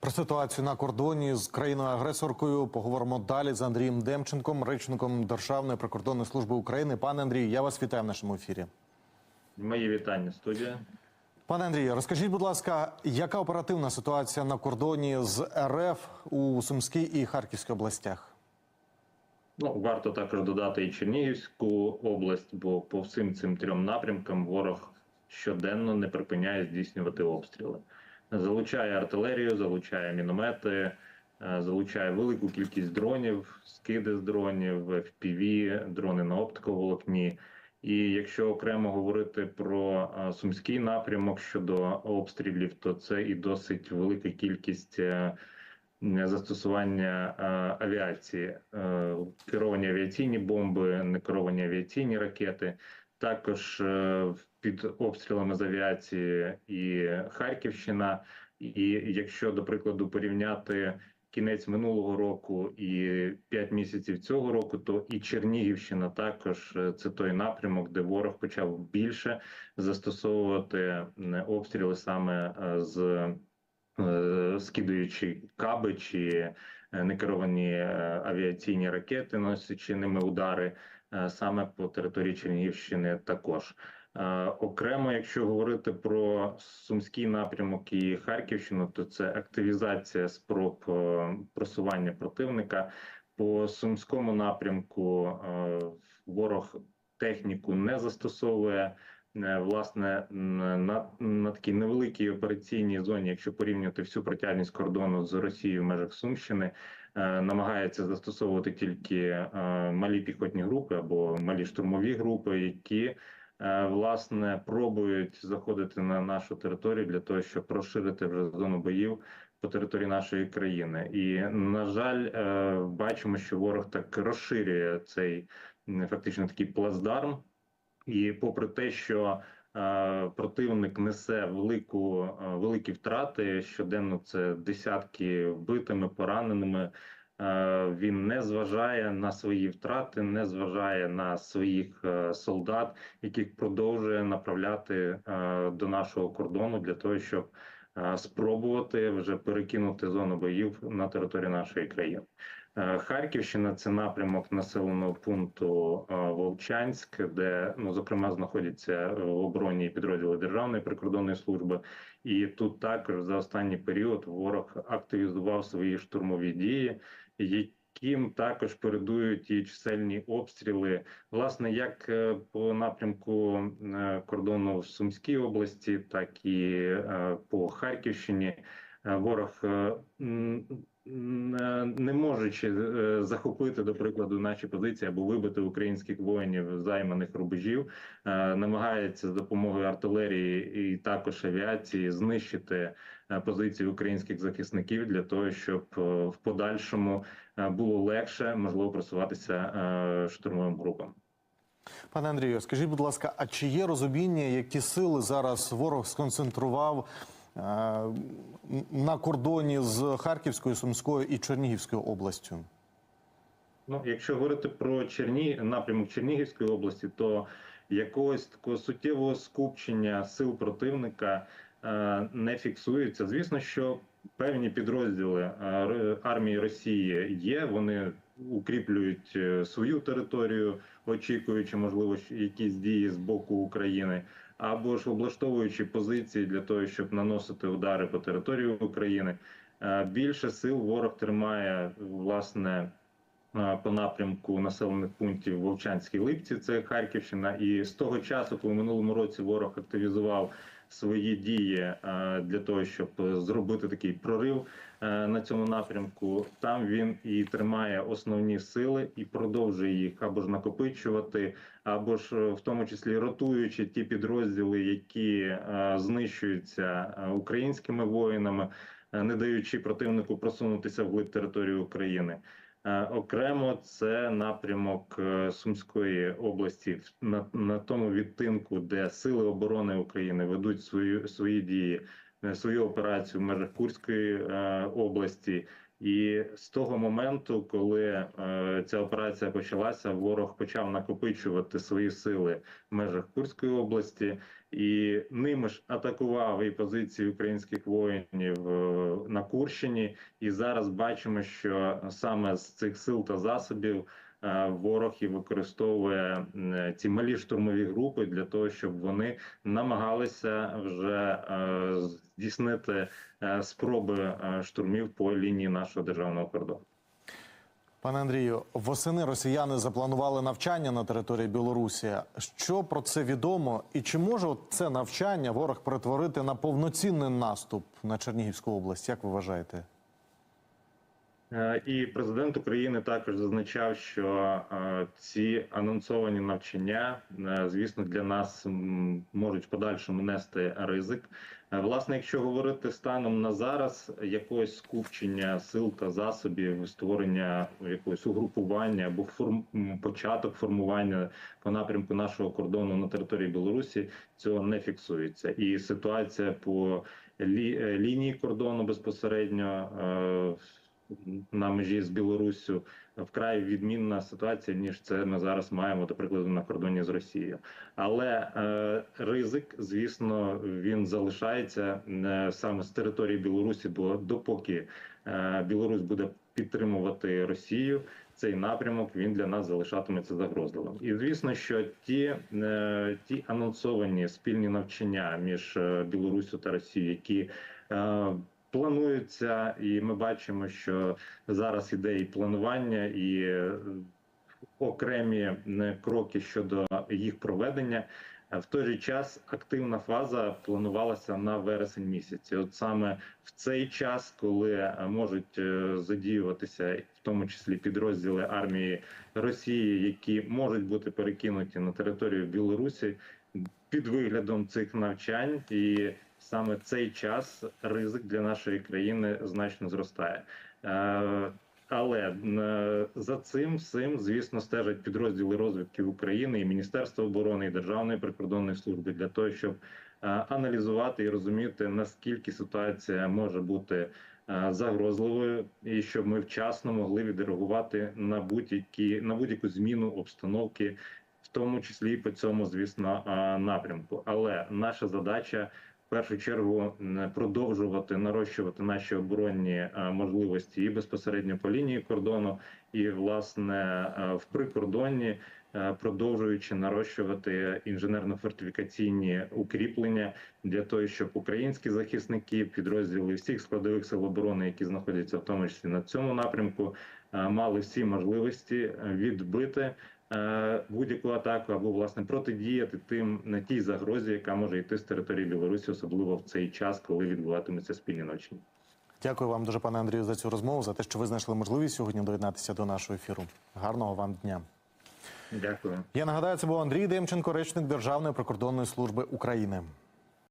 Про ситуацію на кордоні з країною-агресоркою поговоримо далі з Андрієм Демченком, речником Державної прикордонної служби України. Пане Андрію, я вас вітаю в нашому ефірі. Мої вітання, студія. Пане Андрію, розкажіть, будь ласка, яка оперативна ситуація на кордоні з РФ у Сумській і Харківській областях? Ну, варто також додати і Чернігівську область, бо по всім цим трьом напрямкам ворог щоденно не припиняє здійснювати обстріли. Залучає артилерію, залучає міномети, е, залучає велику кількість дронів, скиди з дронів, FPV, дрони на оптиковолокні. І якщо окремо говорити про е, сумський напрямок щодо обстрілів, то це і досить велика кількість. е, застосування авіації, керовані авіаційні бомби, некеровані авіаційні ракети. Також під обстрілами з авіації і Харківщина. І якщо до прикладу порівняти кінець минулого року і 5 місяців цього року, то і Чернігівщина також е, це той напрямок, де ворог почав більше застосовувати обстріли саме е, з е, скидуючи каби чи некеровані авіаційні ракети, носячи ними удари саме по території Чернігівщини також. Е, Окремо, якщо говорити про сумський напрямок і Харківщину, то це активізація спроб е, просування противника. По сумському напрямку е, ворог техніку не застосовує. Власне, на, на такій невеликій операційній зоні, якщо порівнювати всю протяжність кордону з Росією в межах Сумщини, е, намагається застосовувати тільки е, малі піхотні групи або малі штурмові групи, які власне пробують заходити на нашу територію для того, щоб розширити вже зону боїв по території нашої країни. І на жаль, е, бачимо, що ворог так розширює цей фактично такий плацдарм. І попри те, що е, противник несе велику е, великі втрати щоденно, це десятки вбитими, пораненими. Е, Він не зважає на свої втрати, не зважає на своїх е, солдат, яких продовжує направляти е, до нашого кордону для того, щоб спробувати вже перекинути зону боїв на територію нашої країни. Е, Харківщина це напрямок населеного пункту е, Вовчанськ, де ну зокрема знаходяться е, в обороні підрозділи Державної прикордонної служби. І тут також за останній період ворог активізував свої штурмові дії, яким також передують і чисельні обстріли, власне, як е, по напрямку е, кордону в Сумській області, так і е, по Харківщині. Е, Ворог е, е, не можучи е, захопити, до прикладу, наші позиції або вибити українських воїнів займаних рубежів, е, намагається з допомогою артилерії і також авіації знищити е, позиції українських захисників для того, щоб е, в подальшому е, було легше можливо просуватися е, штурмовим групам. Пане Андрію, скажіть, будь ласка, а чи є розуміння, які сили зараз ворог сконцентрував е, на кордоні з Харківською, Сумською і Чернігівською областю? Ну, якщо говорити про Черні... напрямок Чернігівської області, то якогось такого суттєвого скупчення сил противника е, не фіксується. Звісно, що певні підрозділи е, армії Росії є. Вони укріплюють е, свою територію, очікуючи, можливо, якісь дії з боку України, або ж облаштовуючи позиції для того, щоб наносити удари по території України. Е, Більше сил ворог тримає власне е, по напрямку населених пунктів Вовчанській Липці, це Харківщина. І з того часу, коли минулому році ворог активізував свої дії е, для того, щоб е, зробити такий прорив е, на цьому напрямку, там він і тримає основні сили і продовжує їх або ж накопичувати, або ж в тому числі ротуючи ті підрозділи, які знищуються українськими воїнами, не даючи противнику просунутися вглиб території України. Е, Окремо це напрямок е, Сумської області на, на тому відтинку, де сили оборони України ведуть свою свої дії, е, свою операцію в межах Курської області. І з того моменту, коли е, ця операція почалася, ворог почав накопичувати свої сили в межах Курської області, і ними ж атакував і позиції українських воїнів е, на Курщині. І зараз бачимо, що саме з цих сил та засобів ворог і використовує ці малі штурмові групи для того, щоб вони намагалися вже е, здійснити е, спроби е, штурмів по лінії нашого державного кордону. Пане Андрію, восени росіяни запланували навчання на території Білорусі. Що про це відомо, і чи може це навчання ворог перетворити на повноцінний наступ на Чернігівську область? Як ви вважаєте? Е, І президент України також зазначав, що е, ці анонсовані навчання, е, звісно, для нас можуть в подальшому нести ризик. Власне, якщо говорити станом на зараз, якогось скупчення сил та засобів, створення якогось угрупування або форм початок формування по напрямку нашого кордону на території Білорусі, цього не фіксується. І ситуація по лі- лінії кордону безпосередньо. На межі з Білоруссю вкрай відмінна ситуація, ніж це ми зараз маємо, до прикладу, на кордоні з Росією. Але е, ризик, звісно, він залишається е, саме з території Білорусі, бо допоки е, Білорусь буде підтримувати Росію. Цей напрямок він для нас залишатиметься загрозливим. І звісно, що ті, е, ті анонсовані спільні навчання між е, Білоруссю та Росією, які е, плануються, і ми бачимо, що зараз іде і планування, і е, окремі кроки щодо їх проведення. В той же час активна фаза планувалася на вересень місяць. І От саме в цей час, коли е, можуть е, задіюватися, в тому числі підрозділи армії Росії, які можуть бути перекинуті на територію Білорусі під виглядом цих навчань, і саме цей час ризик для нашої країни значно зростає. Е, Але е, за цим всім, звісно, стежать підрозділи розвідки України і Міністерства оборони і Державної прикордонної служби для того, щоб е, аналізувати і розуміти наскільки ситуація може бути загрозливою, і щоб ми вчасно могли відреагувати на будь-які на будь-яку зміну обстановки, в тому числі і по цьому, звісно, напрямку. Але наша задача. Першу чергу продовжувати нарощувати наші оборонні е, можливості і безпосередньо по лінії кордону, і власне е, в прикордонні, е, продовжуючи нарощувати інженерно-фортифікаційні укріплення для того, щоб українські захисники, підрозділи всіх складових сил оборони, які знаходяться в тому числі на цьому напрямку, мали всі можливості відбити будь-яку атаку або власне протидіяти тим на тій загрозі, яка може йти з території Білорусі, особливо в цей час, коли відбуватимуться спільні ночі. Дякую вам дуже, пане Андрію, за цю розмову, за те, що ви знайшли можливість сьогодні доєднатися до нашого ефіру. Гарного вам дня. Дякую. Я нагадаю, це був Андрій Демченко, речник Державної прикордонної служби України.